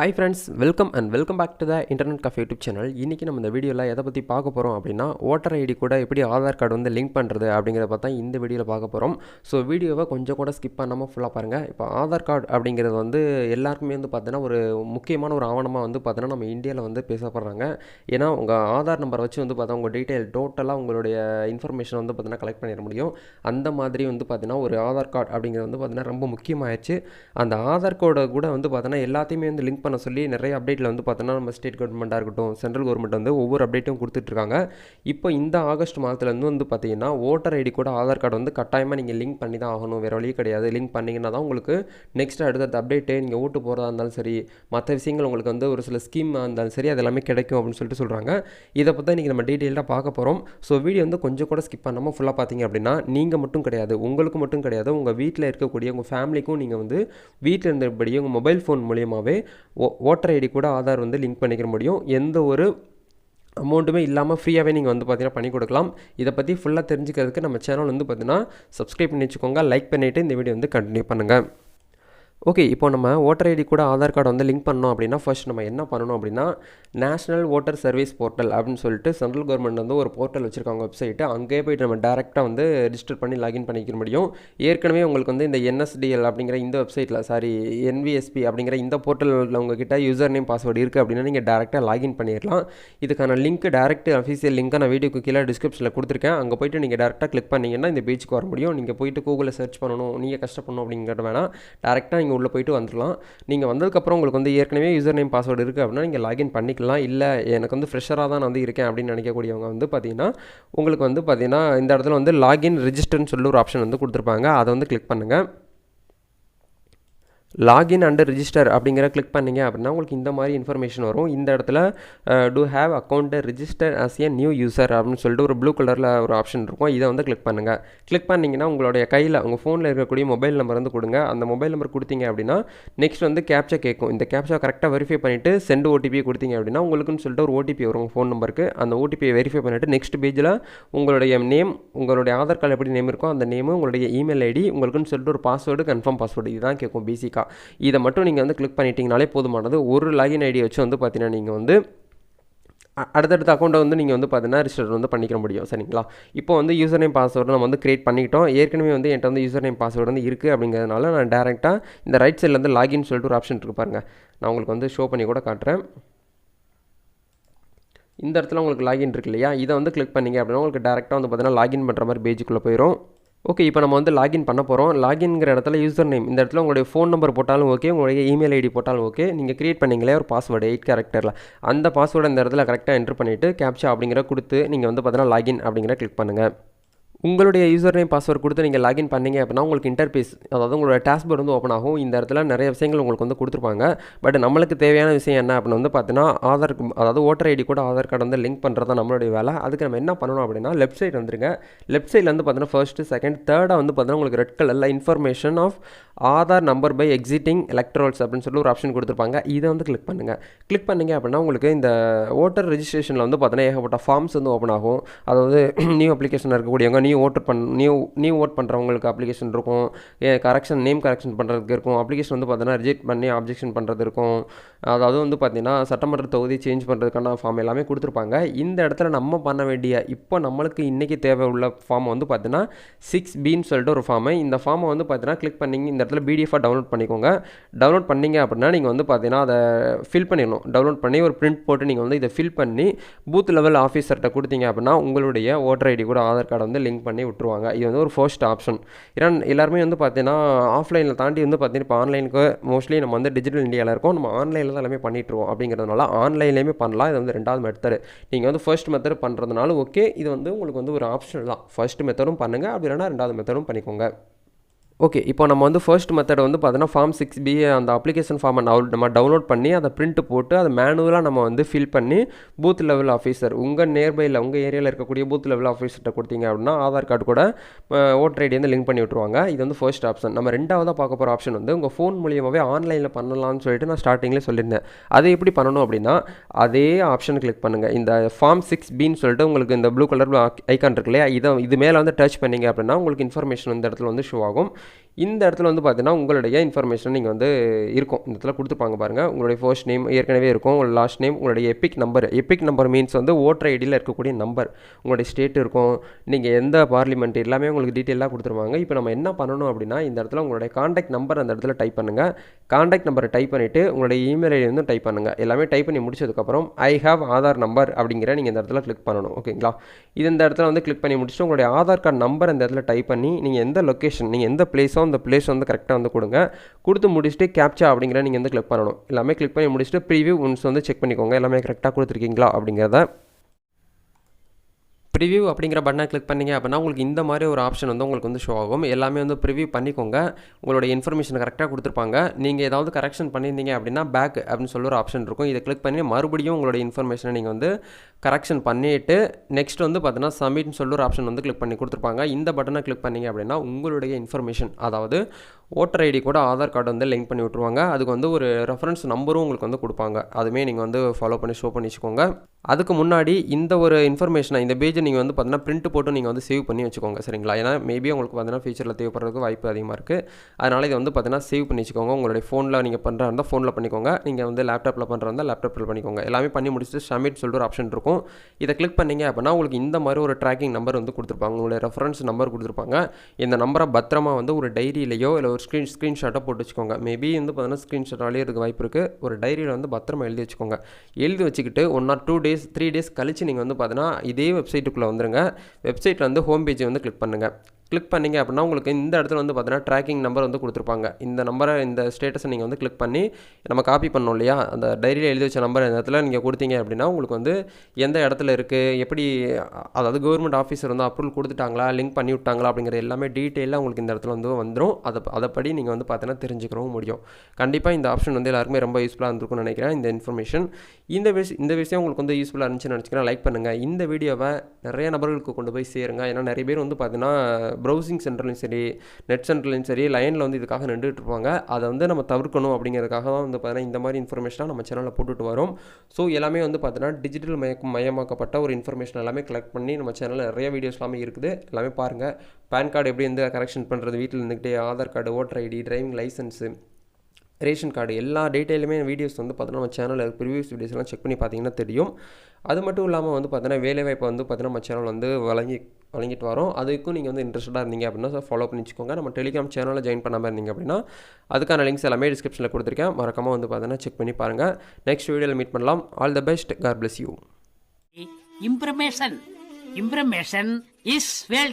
Hi friends welcome and welcome back to the internet cafe YouTube channel இன்றைக்கி நம்ம இந்த வீடியோவில் எதை பற்றி பார்க்க போகிறோம் அப்படின்னா ஓட்டர் ஐடி கூட எப்படி ஆதார் கார்டு வந்து லிங்க் பண்ணுறது அப்படிங்கிறத பார்த்தா இந்த வீடியோவில் பார்க்க போகிறோம் ஸோ வீடியோவை கொஞ்சம் கூட ஸ்கிப் பண்ணாமல் ஃபுல்லாக பாருங்கள் இப்போ ஆதார் கார்டு அப்படிங்கிறது வந்து எல்லாருக்குமே வந்து பார்த்தீங்கன்னா ஒரு முக்கியமான ஒரு ஆவணமாக வந்து பார்த்தீங்கன்னா நம்ம இந்தியாவில் வந்து பேசப்படுறாங்க. ஏன்னா உங்கள் ஆதார் நம்பரை வச்சு வந்து பார்த்தா உங்கள் டீட்டெயில் டோட்டலாக உங்களுடைய இன்ஃபர்மேஷன் வந்து பார்த்தீங்கன்னா கலெக்ட் பண்ணிட முடியும். அந்த மாதிரி வந்து பார்த்தீங்கன்னா ஒரு ஆதார் கார்டு அப்படிங்கிறது வந்து பார்த்தீங்கன்னா ரொம்ப முக்கியமாகிடுச்சு அந்த ஆதார் கார்டை கூட வந்து பார்த்தீங்கன்னா எல்லாத்தையுமே வந்து லிங்க் பண்ண சொல்லி நிறைய அப்டேட்டில் வந்து பார்த்தோன்னா நம்ம ஸ்டேட் கவர்மெண்ட்டாக இருக்கட்டும் சென்ட்ரல் கவர்மெண்ட் வந்து ஒவ்வொரு அப்டேட்டும் கொடுத்துட்ருக்காங்க. இப்போ இந்த ஆகஸ்ட் மாதத்துலேருந்து வந்து பார்த்தீங்கன்னா ஓட்டர் ஐடி கூட ஆதார் கார்டு வந்து கட்டாயமாக நீங்கள் லிங்க் பண்ணி தான் ஆகணும். வேறு வழியே கிடையாது. லிங்க் பண்ணிங்கன்னா தான் உங்களுக்கு நெக்ஸ்ட் அடுத்த அப்டேட்டு நீங்கள் ஓட்டு போகிறதா இருந்தாலும் சரி மற்ற விஷயங்கள் உங்களுக்கு வந்து ஒரு சில ஸ்கீம் இருந்தாலும் சரி அது எல்லாமே கிடைக்கும் அப்படின்னு சொல்லிட்டு சொல்கிறாங்க இதை பற்றி இன்றைக்கி நம்ம டீட்டெயிலாக பார்க்க போகிறோம் ஸோ வீடியோ வந்து கொஞ்சம் கூட ஸ்கிப் பண்ணாமல் ஃபுல்லாக பார்த்தீங்க அப்படின்னா நீங்கள் மட்டும் கிடையாது உங்களுக்கு மட்டும் கிடையாது. உங்கள் வீட்டில் இருக்கக்கூடிய உங்கள் ஃபேமிலிக்கும் நீங்கள் வந்து வீட்டில் இருந்தபடியே உங்கள் மொபைல் ஃபோன் மூலியமாகவே ஓ ஓட்டர் ஐடி கூட ஆதார் வந்து லிங்க் பண்ணிக்க முடியும். எந்த ஒரு அமௌண்ட்டுமே இல்லாமல் ஃப்ரீயாகவே நீங்கள் வந்து பார்த்தீங்கன்னா பண்ணி கொடுக்கலாம். இதை பற்றி ஃபுல்லாக தெரிஞ்சுக்கிறதுக்கு நம்ம சேனல் வந்து பார்த்தீங்கன்னா சப்ஸ்கிரைப் பண்ணி வச்சுக்கோங்க. லைக் பண்ணிவிட்டு இந்த வீடியோ வந்து கண்டினியூ பண்ணுங்கள் ஓகே இப்போ நம்ம ஓட்டர் ஐடி கூட ஆதார் கார்டு வந்து லிங்க் பண்ணோம் அப்படின்னா ஃபர்ஸ்ட் நம்ம என்ன பண்ணணும் அப்படின்னா நேஷனல் ஓட்டர் சர்வீஸ் போர்ட்டல் அப்படின்னு சொல்லிட்டு சென்ட்ரல் கவர்மெண்ட் வந்து ஒரு போர்ட்டல் வச்சுருக்காங்க வெப்சைட்டு அங்கேயே போயிட்டு நம்ம டேரெக்டாக வந்து ரிஜிஸ்டர் பண்ணி லாகின் பண்ணிக்க முடியும். ஏற்கனவே உங்களுக்கு வந்து இந்த என்எஸ்டிஎல் அப்படிங்கிற இந்த வெப்சைட்டில் சாரி என்விஎஸ்பி அப்படிங்கிற இந்த போர்ட்டலில் உங்ககிட்ட யூசர் நேம் பாஸ்வேர்டு இருக்குது அப்படின்னா நீங்கள் டேரெக்டாக லாகின் பண்ணிடலாம் இதுக்கான லிங்க் டேரெக்ட் அஃபீஷியல் லிங்க்கை நான் வீடியோக்கு கீழே டிஸ்கிரிப்ஷனில் கொடுத்துருக்கேன். அங்கே போயிட்டு நீங்கள் டேரெக்டாக கிளிக் பண்ணிங்கன்னா இந்த பேஜுக்கு வர முடியும். நீங்கள் போயிட்டு கூகுளில் சர்ச் பண்ணணும் நீங்கள் கஷ்டப்படணும் அப்படிங்கிறது வேணால் டேரெக்டாக நீங்கள் உள்ளே போயிட்டு வந்துடலாம். நீங்கள் வந்ததுக்கப்புறம் உங்களுக்கு வந்து ஏற்கனவே யூசர் நேம் பாஸ்வேர்டு இருக்குது அப்படின்னா நீங்கள் லாகின் பண்ணிக்கலாம். இல்லை எனக்கு வந்து ஃப்ரெஷராக தான் நான் வந்து இருக்கேன் அப்படின்னு நினைக்கக்கூடியவங்க வந்து பார்த்தீங்கன்னா உங்களுக்கு வந்து பார்த்தீங்கன்னா இந்த இடத்துல வந்து லாகின் ரிஜிஸ்டர்னு சொல்லி ஒரு ஆப்ஷன் வந்து கொடுத்துருப்பாங்க. அதை வந்து கிளிக் பண்ணுங்கள் லாகின் அண்ட் ரிஜிஸ்டர் அப்படிங்கிற கிளிக் பண்ணிங்க அப்படின்னா உங்களுக்கு இந்த மாதிரி இன்ஃபர்மேஷன் வரும். இந்த இடத்துல டூ ஹேவ் அக்கௌண்ட்டை register as a new user அப்படின்னு சொல்லிட்டு ஒரு ப்ளூ கலரில் ஒரு ஆப்ஷன் இருக்கும். இதை வந்து கிளிக் பண்ணுங்கள் கிளிக் பண்ணிங்கன்னா உங்களுடைய கையில் உங்கள் ஃபோனில் இருக்கக்கூடிய மொபைல் நம்பர் வந்து கொடுங்க. அந்த மொபைல் நம்பர் கொடுத்தீங்க அப்படின்னா நெக்ஸ்ட் வந்து கேப்ச்சா கேட்கும். இந்த கேப்ச்சா கரெக்டாக வெரிஃபை பண்ணிவிட்டு சென்ட் ஓடிபி கொடுத்தீங்க அப்படின்னா உங்களுக்குன்னு சொல்லிட்டு ஒரு ஓடிபி வரும் உங்கள் ஃபோன் நம்பருக்கு அந்த ஓடிபியை வெரிஃபை பண்ணிவிட்டு நெக்ஸ்ட் பேஜில் உங்களுடைய நேம் உங்களுடைய ஆதார் கார்டு எப்படி நேம் இருக்கோ அந்த நேமு உங்களுடைய இமெயில் ஐடி உங்களுக்குன்னு சொல்லிட்டு ஒரு பாஸ்வேர்டு கன்ஃபார்ம் பாஸ்வேர்டு இதுதான் கேட்கும் பேசிக்காக இதை மட்டும் நீங்கள் வந்து கிளிக் பண்ணிட்டீங்கனாலே போதுமானது. ஒரு லாகின் ஐடி வச்சு வந்து பார்த்தீங்கன்னா நீங்கள் வந்து அடுத்தடுத்த அக்கௌண்ட்டை வந்து நீங்கள் வந்து பார்த்தீங்கன்னா ரிஜிஸ்டர் வந்து பண்ணிக்க முடியும். சரிங்களா? இப்போ வந்து யூசர் நேம் பாஸ்வேர்டு நம்ம வந்து கிரியேட் பண்ணிக்கிட்டோம். ஏற்கனவே வந்து என்கிட்ட வந்து யூசர் நேம் பாஸ்வேர்டு வந்து இருக்குது அப்படிங்கிறதுனால நான் டேரெக்டாக இந்த ரைட் சைடில் வந்து லாகின் சொல்லிட்டு ஒரு ஆப்ஷன் இருக்கு பாருங்கள் நான் உங்களுக்கு வந்து ஷோ பண்ணி கூட காட்டுறேன். இந்த இடத்துல உங்களுக்கு லாகின் இருக்கு இல்லையா? இதை வந்து கிளிக் பண்ணிங்க அப்படின்னா உங்களுக்கு டேரெக்டாக வந்து பார்த்தீங்கன்னா லாகின் பண்ணுற மாதிரி பேஜுக்குள்ளே போயிடும் ஓகே இப்போ நம்ம வந்து லாகின் பண்ண போகிறோம் லாகின்ங்கிற இடத்துல யூசர் நேம் இந்த இடத்துல உங்களுடைய ஃபோன் நம்பர் போட்டாலும் ஓகே உங்களுடைய இமெயில் ஐடி போட்டாலும் ஓகே நீங்கள் க்ரியேட் பண்ணிங்களே ஒரு பாஸ்வேர்டு எயிட் கேரக்டரில் அந்த பாஸ்வேர்டு இந்த இடத்துல கரெக்டாக என்ட்ரு பண்ணிவிட்டு கேப்ச்சா அப்படிங்கிற கொடுத்து நீங்கள் வந்து பார்த்தீங்கன்னா லாகின் அப்படிங்கிற கிளிக் பண்ணுங்கள் உங்களுடைய யூசர் நேம் பாஸ்வேர்ட் கொடுத்து நீங்கள் லாகின் பண்ணீங்க அப்படின்னா உங்களுக்கு இன்டர்பேஸ் அதாவது உங்களோட டேஷ்போர்ட் வந்து ஓப்பன் ஆகும். இந்த இடத்துல நிறைய விஷயங்கள் உங்களுக்கு வந்து கொடுத்துருப்பாங்க. பட் நம்மளுக்கு தேவையான விஷயம் என்ன அப்படின்னு வந்து பார்த்தீங்கன்னா ஆதார் அதாவது ஓட்டர் ஐடி கூட ஆதார் கார்டு வந்து லிங்க் பண்ணுறது தான் நம்மளுடைய வேலை. அதுக்கு நம்ம என்ன பண்ணணும் அப்படின்னா லெஃப்ட் சைடு வந்துருங்க. லெஃப்ட் சைடில் வந்து பார்த்தீங்கன்னா ஃபர்ஸ்ட்டு செகண்ட் தேர்டாக வந்து பார்த்தீங்கன்னா உங்களுக்கு ரெட் கலரில் information of Aadhaar number by existing electors அப்படின்னு சொல்லி ஒரு ஆப்ஷன் கொடுத்துருப்பாங்க. இதை வந்து கிளிக் பண்ணுங்கள் கிளிக் பண்ணிங்க அப்படின்னா உங்களுக்கு இந்த ஓட்டர் ரெஜிஸ்ட்ரேஷனில் வந்து பார்த்தீங்கன்னா ஏகப்பட்ட ஃபார்ம்ஸ் வந்து ஓப்பன் ஆகும். அதாவது நியூ அப்ளிகேஷன் இருக்கக்கூடியவங்க நியூ ஓட்டர் பண் நியூ நியூ ஓட் பண்ணுறவங்களுக்கு அப்ளிகேஷன் இருக்கும். கரெக்ஷன் நேம் கரெக்ஷன் பண்ணுறதுக்கு இருக்கும். அப்ளிகேஷன் வந்து பார்த்தீங்கன்னா ரிஜெக்ட் பண்ணி ஆப்ஜெக்ஷன் பண்ணுறது இருக்கும். அதாவது வந்து பார்த்தீங்கன்னா சட்டமன்ற தொகுதி சேஞ்ச் பண்ணுறதுக்கான ஃபார்ம் எல்லாமே கொடுத்துருப்பாங்க. இந்த இடத்துல நம்ம பண்ண வேண்டிய இப்போ நம்மளுக்கு இன்றைக்கி தேவை உள்ள ஃபார்ம் வந்து பார்த்தீங்கன்னா சிக்ஸ் பின்னு சொல்லிட்டு ஒரு ஃபார்மை இந்த ஃபார்மை வந்து பார்த்தீங்கன்னா கிளிக் பண்ணிங்க இந்த இடத்துல பிடிஎஃபாக டவுன்லோட் பண்ணிக்கோங்க. டவுன்லோட் பண்ணிங்க அப்படின்னா நீங்கள் வந்து பார்த்தீங்கன்னா அதை ஃபில் பண்ணிடணும். டவுன்லோட் பண்ணி ஒரு பிரிண்ட் போட்டு நீங்கள் வந்து இதை ஃபில் பண்ணி பூத் லெவல் ஆஃபீஸர்கிட்ட கொடுத்தீங்க அப்படின்னா உங்களுடைய ஓட்டர் ஐடி கூட ஆதார் கார்டை வந்து லிங்க் பண்ணி விட்டுருவாங்க. இது வந்து ஒரு ஃபர்ஸ்ட் ஆப்ஷன் ஏன்னா எல்லாருமே வந்து பார்த்தீங்கன்னா ஆஃப்லைனில் தாண்டி வந்து பார்த்தீங்கன்னா இப்போ ஆன்லைனுக்கு மோஸ்ட்லி நம்ம வந்து டிஜிட்டல் இந்தியாவில் இருக்கோம். நம்ம ஆன்லைனில் தான் எல்லாமே பண்ணிட்டுருவோம் அப்படிங்கிறதுனால ஆன்லைன்லேயுமே பண்ணலாம். இது வந்து ரெண்டாவது மெத்தடு நீங்கள் வந்து ஃபர்ஸ்ட் மெத்தட் பண்ணுறதுனால ஓகே இது வந்து உங்களுக்கு வந்து ஒரு ஆப்ஷன் தான். ஃபர்ஸ்ட் மெத்தடும் பண்ணுங்கள் அப்படி இல்லைனா ரெண்டாவது மெத்தடும் பண்ணிக்கோங்க. ஓகே இப்போ நம்ம வந்து ஃபர்ஸ்ட் மெத்தட் வந்து பார்த்தீங்கன்னா ஃபார்ம் சிக்ஸ் பி அந்த அப்ளிகேஷன் ஃபார்மை நம்ம டவுன்லோட் பண்ணி அதை பிரிண்ட் போட்டு அதை மேனுவலாக நம்ம வந்து ஃபில் பண்ணி பூத் லெவல் ஆஃபீஸர் உங்கள் நியர்பையில் உங்கள் ஏரியாவில் இருக்கக்கூடிய பூத் லெவல் ஆஃபீஸர்கிட்ட கொடுத்தீங்க அப்படின்னா ஆதார் கார்டு கூட ஓட்டர் ஐடி வந்து லிங்க் பண்ணி விட்ருவாங்க இது வந்து ஃபர்ஸ்ட் ஆப்ஷன் நம்ம ரெண்டாவதாக பார்க்க போகிற ஆப்ஷன் வந்து உங்கள் ஃபோன் மூலியமாகவே ஆன்லைனில் பண்ணலாம்னு சொல்லிட்டு நான் ஸ்டார்டிங்லேயே சொல்லியிருந்தேன். அதை எப்படி பண்ணணும் அப்படின்னா அதே ஆப்ஷன் கிளிக் பண்ணுங்கள் இந்த ஃபார்ம் சிக்ஸ் பின்னு சொல்லிட்டு உங்களுக்கு இந்த ப்ளூ கலர் ஐக்கான் இருக்கு இல்லையா? இதை இது மேலே வந்து டச் பண்ணிங்க அப்படின்னா உங்களுக்கு இன்ஃபர்மேஷன் இந்த இடத்துல வந்து ஷோ ஆகும். இந்த இடத்துல வந்து பார்த்தீங்கன்னா உங்களுடைய இன்ஃபர்மேஷன் நீங்கள் வந்து இருக்கும். இந்த இடத்துல கொடுத்துருப்பாங்க பாருங்கள் உங்களுடைய ஃபர்ஸ்ட் நேம் ஏற்கனவே இருக்கும். உங்களோட லாஸ்ட் நேம் உங்களுடைய EPIC number EPIC number means வந்து ஓட்டர் ஐடியில் இருக்கக்கூடிய நம்பர் உங்களுடைய ஸ்டேட் இருக்கும். நீங்கள் எந்த பார்லிமெண்ட் எல்லாமே உங்களுக்கு டீட்டெயிலாக கொடுத்துருவாங்க. இப்போ நம்ம என்ன பண்ணணும் அப்படின்னா இந்த இடத்துல உங்களுடைய காண்டாக்ட் நம்பர் அந்த இடத்துல டைப் பண்ணுங்கள் காண்டாக்ட் நம்பரை டைப் பண்ணிவிட்டு உங்களுடைய இமெயில் ஐடி வந்து டைப் பண்ணுங்கள் எல்லாமே டைப் பண்ணி முடிச்சதுக்கப்புறம் ஐ ஹாவ் ஆதார் நம்பர் அப்படிங்கிற நீங்கள் இந்த இடத்துல கிளிக் பண்ணணும். ஓகேங்களா இது இந்த இடத்துல வந்து கிளிக் பண்ணி முடிச்சுட்டு உங்களுடைய ஆதார் கார்டு நம்பர் இந்த இடத்துல டைப் பண்ணி நீங்கள் எந்த லொக்கேஷன் நீங்கள் எந்த பிளேஸோ அந்த பிளேஸ் வந்து கரெக்டாக வந்து கொடுங்க. கொடுத்து முடிச்சுட்டு கேப்ச்சா அப்படிங்கிற நீங்கள் வந்து கிளிக் பண்ணணும். எல்லாமே கிளிக் பண்ணி முடிச்சுட்டு ப்ரீவியூ ஒன்ஸ் வந்து செக் பண்ணிக்கோங்க. எல்லாமே கரெக்டாக கொடுத்துருக்கீங்களா அப்படிங்கிறத ப்ரிவியூ அப்படிங்கிற பட்டனை கிளிக் பண்ணீங்க அப்படின்னா உங்களுக்கு இந்த மாதிரி ஒரு ஆப்ஷன் வந்து உங்களுக்கு வந்து ஷோ ஆகும். எல்லாமே வந்து ப்ரிவியூ பண்ணிக்கோங்க. உங்களோட இன்ஃபர்மேஷன் கரெக்டாக கொடுத்துருப்பாங்க. நீங்கள் ஏதாவது கரெக்ஷன் பண்ணியிருந்தீங்க அப்படின்னா பேக் அப்படின்னு சொல்லி ஒரு ஆப்ஷன் இருக்கும். இதை கிளிக் பண்ணி மறுபடியும் உங்களோட இன்ஃபர்மேஷனை நீங்கள் வந்து கரெக்ஷன் பண்ணிவிட்டு நெக்ஸ்ட் வந்து பார்த்தீங்கன்னா சப்மிட்னு சொல்லி ஒரு ஆப்ஷன் வந்து கிளிக் பண்ணி கொடுத்துருப்பாங்க. இந்த பட்டனை கிளிக் பண்ணீங்க அப்படின்னா உங்களுடைய இன்ஃபர்மேஷன் அதாவது ஓட்டர் ஐடி கூட ஆதார் கார்டு வந்து லிங்க் பண்ணி விட்ருவாங்க அதுக்கு வந்து ஒரு ரெஃபரன்ஸ் நம்பரும் உங்களுக்கு வந்து கொடுப்பாங்க. அதுவுமே நீங்கள் வந்து ஃபாலோ பண்ணி ஷோ பண்ணி வச்சுக்கோங்க. அதுக்கு முன்னாடி இந்த ஒரு இன்ஃபர்மேஷனை இந்த பேஜை நீங்கள் வந்து பார்த்தீங்கன்னா பிரிண்ட் போட்டு நீங்கள் வந்து சேவ் பண்ணி வச்சுக்கோங்க. சரிங்களா? ஏன்னா மேபி உங்களுக்கு பார்த்தீங்கன்னா ஃபியூச்சரில் தேவைப்படுறதுக்கு வாய்ப்பு அதிகமாக இருக்குது அதனால் இதை வந்து பார்த்தீங்கன்னா சேவ் பண்ணி வச்சுக்கோங்க. உங்களுடைய ஃபோனில் நீங்கள் பண்ணுறா இருந்தால் ஃபோனில் பண்ணிக்கோங்க. நீங்கள் வந்து லேப்டாப்பில் பண்ணுறா இருந்தால் லேப்டாப்பில் பண்ணிக்கோங்க. எல்லாமே பண்ணி முடிச்சுட்டு சமிட் சொல்லிட்டு ஒரு ஆப்ஷன் இருக்கும். இதை கிளிக் பண்ணீங்க அப்படின்னா உங்களுக்கு இந்த மாதிரி ஒரு ட்ராக்கிங் நம்பர் வந்து கொடுத்துருப்பாங்க. உங்களுடைய ரெஃபரன்ஸ் நம்பர் கொடுத்துருப்பாங்க. இந்த நம்பரை பத்திரமா வந்து ஒரு டைரியிலையோ இல்லை ஒரு ஸ்க்ரீன் ஸ்க்ரீன்ஷாட்டை போட்டு வச்சுக்கோங்க. மேபி வந்து பார்த்தீங்கன்னா ஸ்க்ரீன்ஷாட் அழியிறதுக்கு வாய்ப்பு இருக்குது ஒரு டைரியில் வந்து பத்திரமா எழுதி வச்சுக்கோங்க. எழுதி வச்சுக்கிட்டு one or two days three days கழிச்சு நீங்கள் வந்து பார்த்தீங்கன்னா இதே வெப்சைட்டுக்குள்ளே வந்துருங்க. வெப்சைட்டில் வந்து ஹோம் பேஜை வந்து கிளிக் பண்ணுங்கள் கிளிக் பண்ணீங்க அப்படின்னா உங்களுக்கு இந்த இடத்துல வந்து பார்த்தீங்கன்னா ட்ராக்கிங் நம்பர் வந்து கொடுத்துருப்பாங்க. இந்த நம்பரை இந்த ஸ்டேட்டஸை நீங்கள் வந்து கிளிக் பண்ணி நம்ம காப்பி பண்ணோம் இல்லையா? அந்த டைரியில் எழுதி வச்ச நம்பர் இந்த இடத்துல நீங்கள் கொடுத்தீங்க அப்படின்னா உங்களுக்கு வந்து எந்த இடத்துல இருக்குது எப்படி அதாவது கவர்மெண்ட் ஆஃபீஸர் வந்து அப்ரூவல் கொடுத்துட்டாங்களா லிங்க் பண்ணி விட்டாங்களா அப்படிங்கிற எல்லாமே டீட்டெயிலாக உங்களுக்கு இந்த இடத்துல வந்து வந்துடும் அதை அதைப்படி நீங்கள் வந்து பார்த்தீங்கன்னா தெரிஞ்சுக்கிறவும் முடியும். கண்டிப்பாக இந்த ஆப்ஷன் வந்து எல்லாருக்குமே ரொம்ப யூஸ்ஃபுல்லாக இருந்திருக்கும்னு நினைக்கிறேன் இந்த இன்ஃபர்மேஷன் இந்த விஷயம் இந்த விஷயம் உங்களுக்கு வந்து யூஸ்ஃபுல்லாக இருந்துச்சுன்னு நினச்சிக்கிறேன் லைக் பண்ணுங்கள் இந்த வீடியோவை நிறைய நபர்களுக்கு கொண்டு போய் சேருங்க. ஏன்னா நிறைய பேர் வந்து பார்த்தீங்கன்னா ப்ரௌசிங் சென்டர்லையும் சரி நெட் சென்டர்லையும் சரி லைனில் வந்து இதுக்காக நின்றுட்டு இருப்பாங்க. அதை வந்து நம்ம தவிர்க்கணும் அப்படிங்கிறதுக்காக தான் வந்து பார்த்தீங்கன்னா இந்த மாதிரி இன்ஃபர்மேஷனாக நம்ம சேனலில் போட்டுட்டு வரோம். ஸோ எல்லாமே வந்து பார்த்தீங்கன்னா டிஜிட்டல் மயக்கம் மயமாக்கப்பட்ட ஒரு இன்ஃபர்மேஷன் எல்லாமே கலெக்ட் பண்ணி நம்ம சேனலில் நிறைய வீடியோஸ் எல்லாமே இருக்குது. எல்லாமே பாருங்கள் பேன் கார்டு எப்படி வந்து கரெக்ஷன் பண்ணுறது வீட்டில் இருந்துக்கிட்டே Aadhaar card voter ID driving licence ration card எல்லா டீட்டெயிலுமே வீடியோஸ் வந்து பார்த்தோன்னா நம்ம சேனலில் ப்ரிவியூஸ் வீடியோஸ்லாம் செக் பண்ணி பார்த்தீங்கன்னா தெரியும். அது மட்டும் இல்லாமல் வந்து பார்த்தீங்கன்னா வேலைவாய்ப்பு வந்து பார்த்தீங்கன்னா நம்ம சேனல் வந்து வழங்கி வழங்கிட்டு வரோம். அதுக்கும் நீங்கள் வந்து இன்ட்ரெஸ்ட்டாக இருந்தீங்க அப்படின்னா ஃபாலோ பண்ணிச்சுக்கோங்க நம்ம டெலிகிராம் சேனலில் ஜாயின் பண்ணாமல் இருந்தீங்க அப்படின்னா அதுக்கான லிங்க்ஸ் எல்லாமே டிஸ்கிரிப்ஷனில் கொடுத்துருக்கேன். மறக்காமல் வந்து பார்த்தீங்கன்னா செக் பண்ணி பாருங்கள் நெக்ஸ்ட் வீடியோவில் மீட் பண்ணலாம். All the best God bless you information information is well